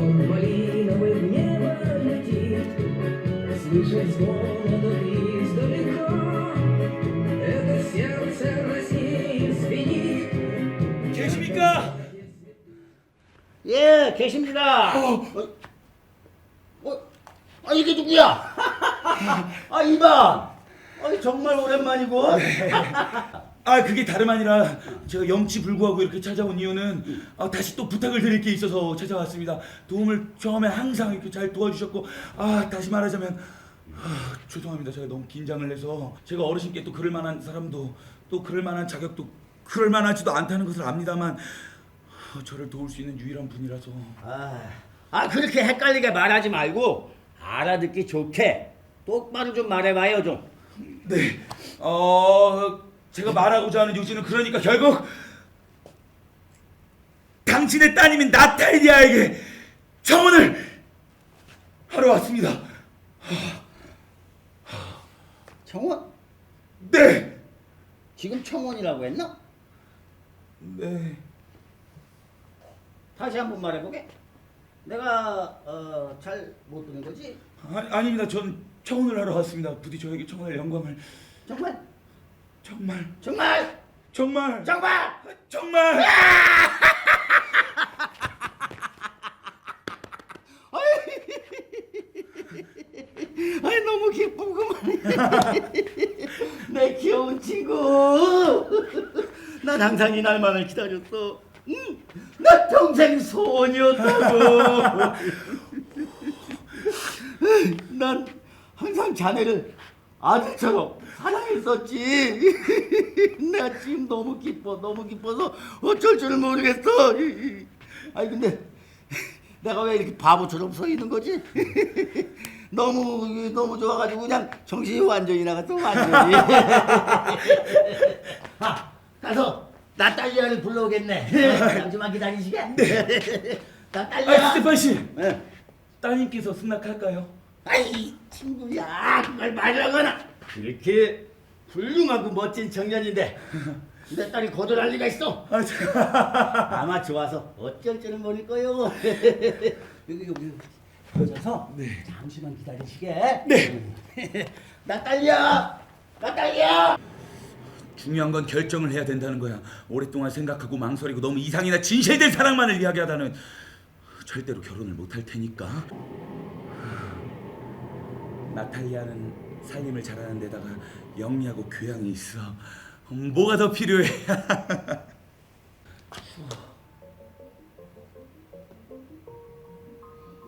малиновый в небо летит, Слышать звон воды издалека. Это сердце России звенит. 계십니까? 예, 계십니다. 어, 어, 아 이게 누구야? 아 이봐. 아 정말 오랜만이고. 아 그게 다름 아니라 제가 영치 불구하고 이렇게 찾아온 이유는 아, 다시 또 부탁을 드릴 게 있어서 찾아왔습니다. 도움을 처음에 항상 이렇게 잘 도와주셨고 아 다시 말하자면 아, 죄송합니다. 제가 너무 긴장을 해서 제가 어르신께 또 그럴 만한 사람도 또 그럴 만한 자격도 그럴 만하지도 않다는 것을 압니다만 아, 저를 도울 수 있는 유일한 분이라서 아, 아 그렇게 헷갈리게 말하지 말고 알아듣기 좋게 똑바로 좀 말해봐요 좀. 네. 어 제가 말하고자 하는 요지는 그러니까 결국 당신의 따님인 나탈리아에게 청혼을 하러 왔습니다. 청원? 네. 지금 청원이라고 했나? 네. 다시 한 번 말해보게. 내가 어, 잘 못 듣는 거지? 아니, 아닙니다. 전 청혼을 하러 왔습니다. 부디 저에게 청혼할 영광을 정말? 정말 정말? 정말 정말? 정말 아이 너무 기쁘구만. 내 귀여운 친구. 난 항상 이 날만을 기다렸어. 응? 나 평생 소원이었다고. 난 항상 자네를 아들처럼 사랑했었지. 내가 지금 너무 기뻐, 너무 기뻐서 어쩔 줄을 모르겠어. 아니 근데 내가 왜 이렇게 바보처럼 서 있는 거지? 너무 너무 좋아가지고 그냥 정신이 완전히 나갔어 완전히. 아, 가서 나탈리아를 불러오겠네. 잠시만 기다리시게. 아 나탈리아. 스테판 씨 네. 따님께서 승낙할까요? 아이 친구야 그걸 말하거나 그렇게 훌륭하고 멋진 청년인데 내 딸이 거절할 리가 있어. 아, 저- 아마 좋아서 어쩔 줄은 모를 거요. 여기 여기 앉아서 잠시만 기다리시게. 네. 나 딸이야, 나 딸이야. 중요한 건 결정을 해야 된다는 거야. 오랫동안 생각하고 망설이고 너무 이상이나 진실된 사랑만을 이야기하다는 절대로 결혼을 못 할 테니까. 나탈리아는 살림을 잘하는 데다가 영리하고 교양이 있어. 음, 뭐가 더 필요해?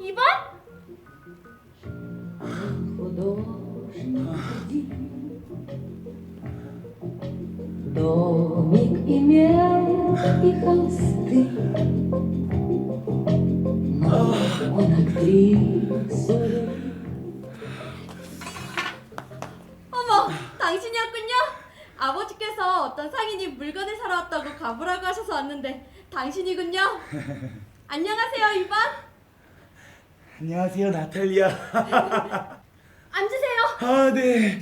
이번? Домик имел и холсты, 왔는데 당신이군요. 안녕하세요, 이번. 안녕하세요, 나탈리아. 앉으세요. 아, 네.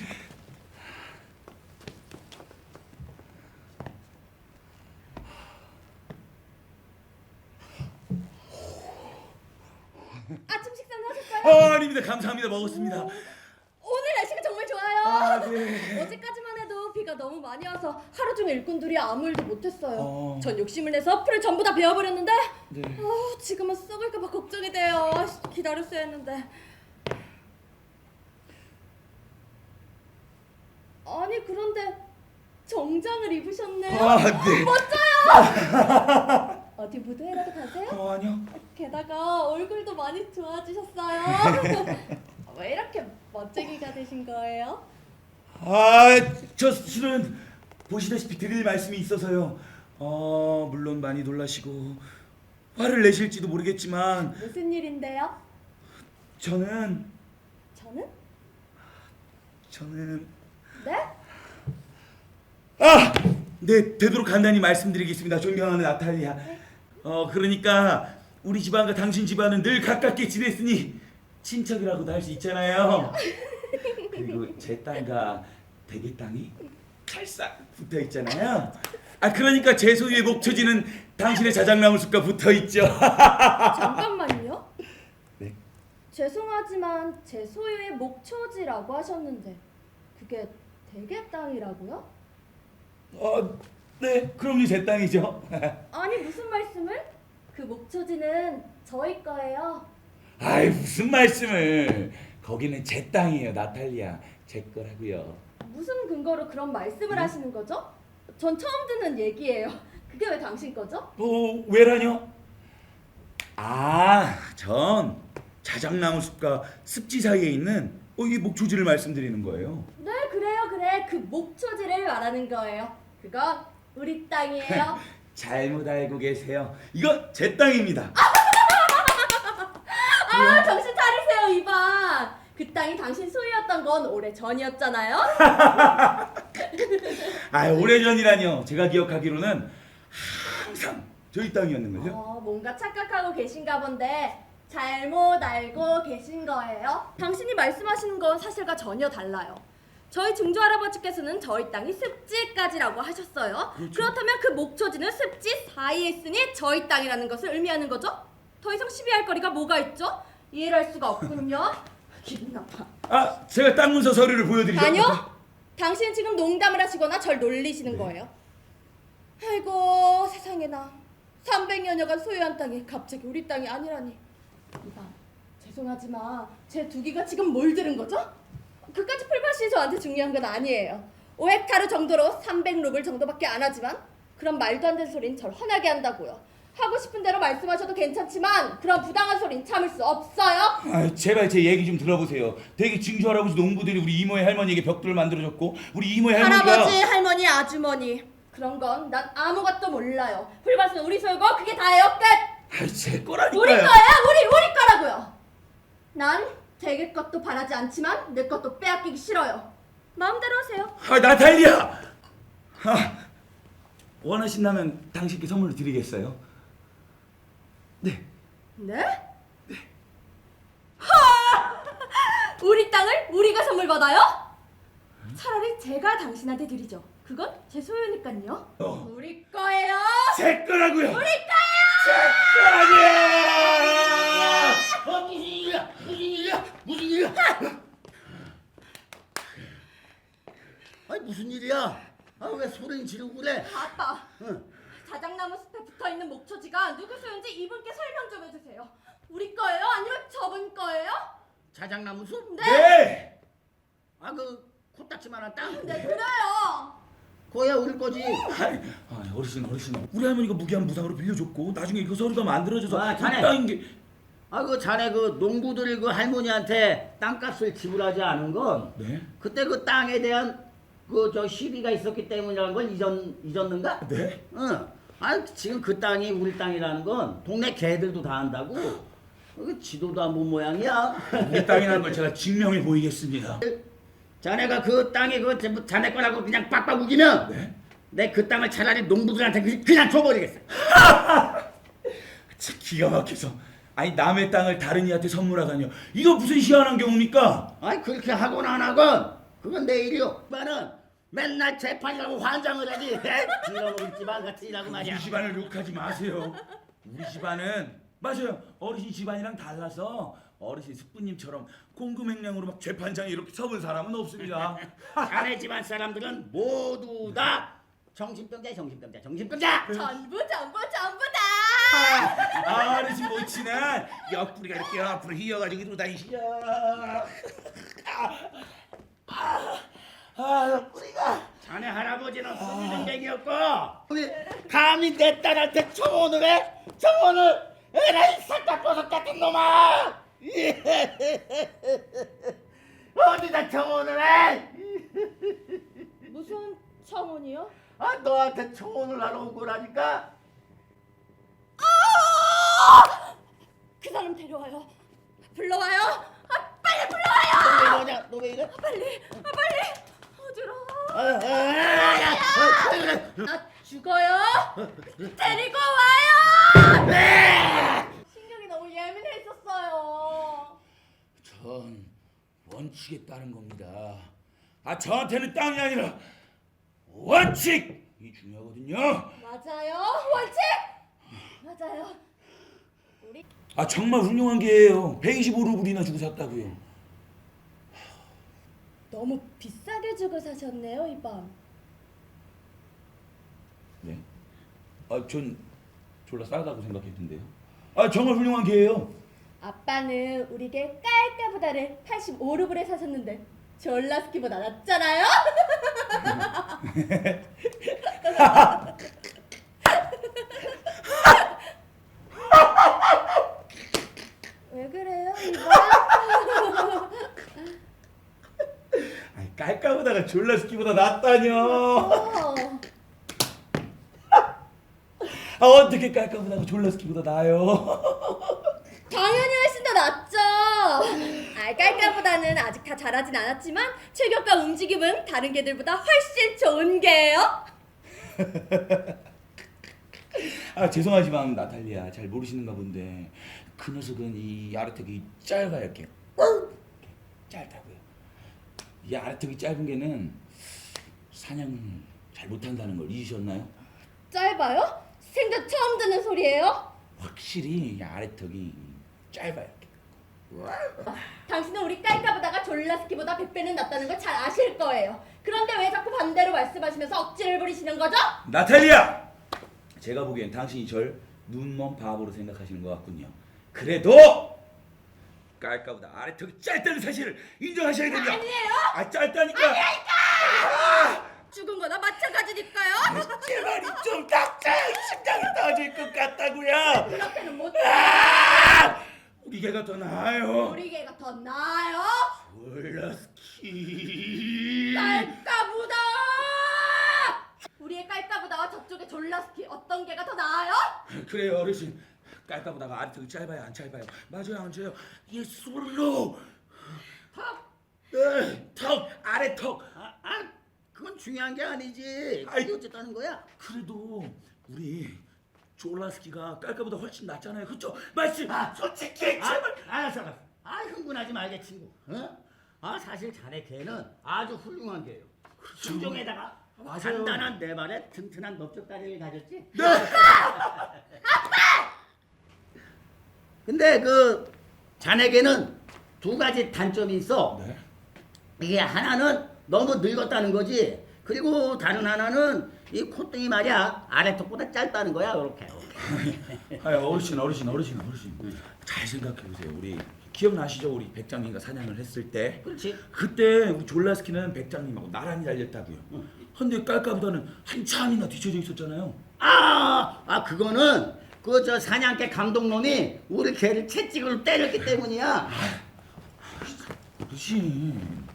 아침 식사는 하셨어요? 아, 아닙니다. 감사합니다. 먹었습니다. 오늘 날씨가 정말 좋아요. 아, 네. 어제까지만 해도 비가 너무 많이 와서 하루 종일 일꾼들이 아무 일도 못했어요. 어. 전 욕심을 내서 풀을 전부 다 베어버렸는데 네. 아, 지금은 썩을까봐 걱정이 돼요. 기다렸어야 했는데. 아니 그런데 정장을 입으셨네요. 아, 네. 멋져요. 어디 무대라도 가세요? 어, 아니요. 게다가 얼굴도 많이 좋아지셨어요. 왜 이렇게 멋쟁이가 되신 거예요? 아, 저 실은 보시다시피 드릴 말씀이 있어서요. 어, 물론 많이 놀라시고 화를 내실지도 모르겠지만 무슨 일인데요? 저는 저는? 저는 네? 아, 네 되도록 간단히 말씀드리겠습니다. 존경하는 나탈리아. 어, 그러니까 우리 집안과 당신 집안은 늘 가깝게 지냈으니 친척이라고도 할 수 있잖아요. 그리고 제 땅과 대게 땅이 찰싹 붙어 있잖아요. 아 그러니까 제 소유의 목초지는 당신의 자작나무 숲과 붙어 있죠. 잠깐만요. 죄송하지만 제 소유의 목초지라고 하셨는데 그게 대개 땅이라고요? 어, 네, 그럼요 제 땅이죠. 아니 무슨 말씀을? 그 목초지는 저희 거예요. 아이 무슨 말씀을? 거기는 제 땅이에요, 나탈리아. 제 거라고요. 무슨 근거로 그런 말씀을 하시는 거죠? 전 처음 듣는 얘기예요. 그게 왜 당신 거죠? 어, 왜라뇨? 아, 전 자작나무 숲과 습지 사이에 있는 어, 이 목초지를 말씀드리는 거예요. 네 그래요 그래 그 목초지를 말하는 거예요. 그건 우리 땅이에요. 잘못 알고 계세요. 이건 제 땅입니다. 아 정신. 그 땅이 당신 소유였던 건 오래 전이었잖아요. 아, 오래전이라뇨. 제가 기억하기로는 항상 저희 땅이었는 거죠. 어, 뭔가 착각하고 계신가 본데 잘못 알고 계신 거예요. 당신이 말씀하시는 건 사실과 전혀 달라요. 저희 증조 할아버지께서는 저희 땅이 습지까지라고 하셨어요. 그렇다면그 목초지는 습지 사이에 있으니 저희 땅이라는 것을 의미하는 거죠. 더 이상 시비할 거리가 뭐가 있죠? 이해를 할 수가 없군요. 기분 나빠. 아, 제가 땅 문서 서류를 보여드리죠. 아니요. 당신 지금 농담을 하시거나 절 놀리시는 거예요. 아이고 세상에나 300여년간 소유한 땅이 갑자기 우리 땅이 아니라니. 이봐 죄송하지만 제 두기가 지금 뭘 들은 거죠? 그까지 풀밭이 저한테 중요한 건 아니에요. 5헥타르 정도로 300루블 정도밖에 안 하지만 그런 말도 안 되는 소린 절 화나게 한다고요. 하고 싶은 대로 말씀하셔도 괜찮지만 그런 부당한 소린 참을 수 없어요. 아, 제발 제 얘기 좀 들어보세요. 되게 증조 할아버지 농부들이 우리 이모의 할머니에게 벽돌을 만들어줬고 우리 이모의 할머니가 할아버지, 할머니, 아주머니 그런 건 난 아무것도 몰라요. 풀밭은 우리 소유고 그게 다예요. 끝. 아, 제 거라니까요. 우리 거야. 우리 우리 거라고요. 난 대개 것도 바라지 않지만 내 것도 빼앗기기 싫어요. 마음대로 하세요. 아, 나탈리아. 아, 원하신다면 당신께 선물로 드리겠어요. 네. 네? 하! 우리 땅을 우리가 선물 받아요? 차라리 제가 당신한테 드리죠. 그건 제 소유니까요. 어. 우리 거예요. 제 거라고요. 우리 거예요. 제 거라니야. 어, 무슨 일이야? 무슨 일이야? 무슨 일이야? 아니 무슨 일이야? 아 왜 소리는 지르고 그래? 아빠. 응. 자작나무 숲에 붙어 있는 목초지가 누구 소유인지 이분께 설명 좀 해주세요. 우리 거예요? 아니면 저분 거예요? 자작나무 숲? 네. 아그 코딱지만한 땅? 네 그래요. 거야 우리 거지. 아이, 아, 어르신 어르신 우리 할머니가 무기한 무상으로 빌려줬고 나중에 그 서류가 만들어져서 아, 그 자네. 땅인 게 아 그 자네 그 농부들이 그 할머니한테 땅값을 지불하지 않은 건 네? 그때 그 땅에 대한 그 저 시비가 있었기 때문이라는 건 잊었, 잊었는가? 네? 응. 아 지금 그 땅이 우리 땅이라는 건 동네 개들도 다 안다고. 그 지도도 안 본 모양이야. 우리 땅이라는 걸 제가 증명해 보이겠습니다. 자네가 그 땅이 그 전부 자네 거라고 그냥 빡빡 우기면 네? 내 그 땅을 차라리 농부들한테 그- 그냥 줘버리겠어. 참 기가 막혀서 아니 남의 땅을 다른 이한테 선물하다니요. 이거 무슨 희한한 경우입니까? 아이 그렇게 하곤 안 하건 그건 내 일이요. 나는 맨날 재판이라고 환장을 하지. 빌어먹을 집안 같은 이라고 말이야. 우리 집안을 욕하지 마세요. 우리 집안은 맞아요. 어르신 집안이랑 달라서 어르신 스프님처럼 공금횡령으로 막 재판장에 이렇게 서본 사람은 없습니다. 자네 집안 사람들은 모두 다 정신병자, 정신병자, 정신병자. 전부 전부 전부 다. 아, 어르신 모치는 옆구리가 이렇게 옆으로 휘어가지고 이러고 다니시죠. 아, 옆구리가. 자네 할아버지는 순진뱅이였고 감히 내 딸한테 청혼을 해? 청혼을 에라이 삭다버섯 같은 놈아! 어디다 청혼을 해? 무슨 청혼이요? 아 너한테 청혼을 하러 온 거라니까? 그 사람 데려와요. 불러와요. 아, 빨리 불러와요. 너왜 이러냐? 너 왜 이래? 빨리. 아, 빨리. 나 죽어요. 데리고 와요. 신경이 너무 예민했었어요. 전 원칙에 따른 겁니다. 아, 저한테는 땅이 아니라 원칙이 중요하거든요. 맞아요. 원칙. 맞아요. 우리 아 정말 훌륭한 개예요. 125루블이나 주고 샀다고요. 너무 비싸게 주고 사셨네요 이 밤. 네. 아 전 졸라 싸다고 생각했는데요. 아 정말 훌륭한 개예요. 아빠는 우리 개 깔까보다를 85루블에 사셨는데 졸라스키보다 낫잖아요? 왜 그래요 이봐? 아이 깔까보다가 졸라 스키보다 낫다뇨. 어. 아 어떻게 깔까보다가 졸라 스키보다 나아요? 당연히 훨씬 더 낫죠. 아, 깔깔보다는 아직 다 자라진 않았지만 체격과 움직임은 다른 개들보다 훨씬 좋은 개예요. 아 죄송하지만 나탈리아 잘 모르시는가 본데 그 녀석은 이 아래턱이 짧아요 이렇게 짧다고요. 이 아래턱이 짧은 개는 사냥을 잘 못한다는 걸 잊으셨나요? 짧아요? 생전 처음 듣는 소리예요. 확실히 이 아래턱이 짧아요. 당신은 우리 깔까보다가 졸라스키보다 100배는 낫다는 걸 잘 아실 거예요. 그런데 왜 자꾸 반대로 말씀하시면서 억지를 부리시는 거죠? 나탈리아! 제가 보기엔 당신이 절 눈먼 바보로 생각하시는 것 같군요. 그래도 깔까보다 아래턱이 짧다는 사실을 인정하셔야 됩니다. 아니에요. 아 짧다니까. 죽은 거나 마찬가지니까요. 제발 이좀 닥쳐. 심장이 터질 것 같다고요. 그렇게는 못해. 아! 우리 개가 더 나아요. 우리 개가 더 나아요. 올라스키. 깔까보다. 우리의 깔까보다와 저쪽의 졸라스키 어떤 개가 더 나아요? 그래요 어르신. 깔까보다가 아래턱이 짧아요 안 짧아요? 맞아요 안 짧아요? 예술로. 턱. 네, 턱 아래 턱. 아, 아 그건 중요한 게 아니지. 아이. 그게 어쨌다는 거야? 그래도 우리 졸라스키가 깔까보다 훨씬 낫잖아요. 그렇죠? 말씀. 아, 솔직히 아, 제발. 알았어, 알았어. 아, 흥분하지 말게, 친구. 어? 아, 사실 자네 개는 아주 훌륭한 개예요. 순종에다가 맞아요. 단단한 내 말에 튼튼한 넓적다리를 가졌지. 네. 근데 그 자네 개는 두 가지 단점이 있어. 네. 이게 하나는 너무 늙었다는 거지. 그리고 다른 하나는 이 콧등이 말이야 아래턱보다 짧다는 거야, 이렇게. 아 어르신 어르신 어르신 어르신. 잘 생각해 보세요. 우리 기억나시죠? 우리 백장님과 사냥을 했을 때. 그렇지. 그때 우리 졸라스키는 백장님하고 나란히 달렸다고요. 근데 깔까보다는 한참이나 뒤쳐져 있었잖아요. 아, 아 그거는 그 저 사냥개 감독놈이 우리 개를 채찍으로 때렸기 때문이야. 어르신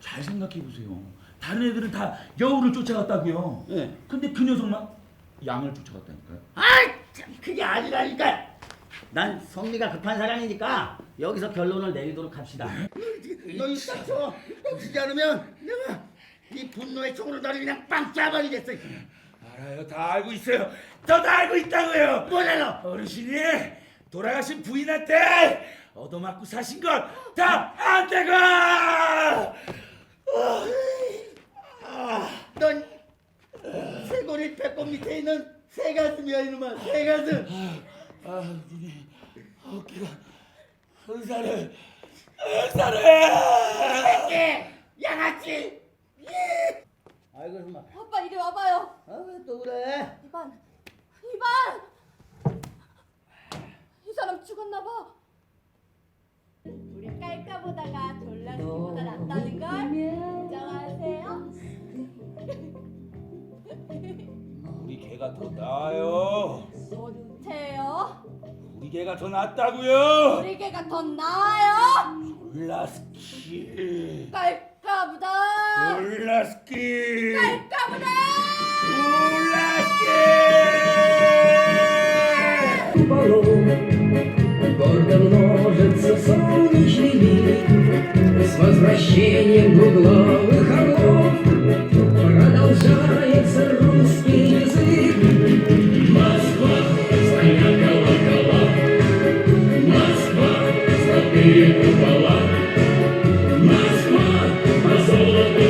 잘 생각해 보세요. 다른 애들은 다 여우를 쫓아갔다고요. 예. 근데 그 녀석만 양을 쫓아갔다니까요. 참 그게 아니라니까. 난 성미가 급한 사람이니까 여기서 결론을 내리도록 합시다. 너 이따 쳐. 멈추지 않으면 내가 이 분노의 총으로 너를 그냥 빵 짜버리겠어. 알아요. 다 알고 있어요. 저 다 알고 있다고요. 뭐래요? 어르신이 돌아가신 부인한테 얻어맞고 사신 건 다 안 되고. 넌 쇠고리 배꼽 밑에 있는 새 가슴이야 이놈아 새 가슴. 아, 눈이 어깨가 은사를 은사를. 예, 양아치. 예. 아이고 정말. 아빠 이리 와봐요. 아왜 또 그래? 이반, 이반. 이 사람 죽었나 봐. 우리 깔까 보다가 졸라스키보다 낫다는 걸 인정하세요? 우리 개가 더 나아요. 못해요. 우리 개가 더 낫다고요. 우리 개가 더 나아요. 올라스키. 깔 까보다. 올라스키. 깔까보다. 올라스키. Баллон, гордо множится солнечный миг С возвращением двуглавых орлов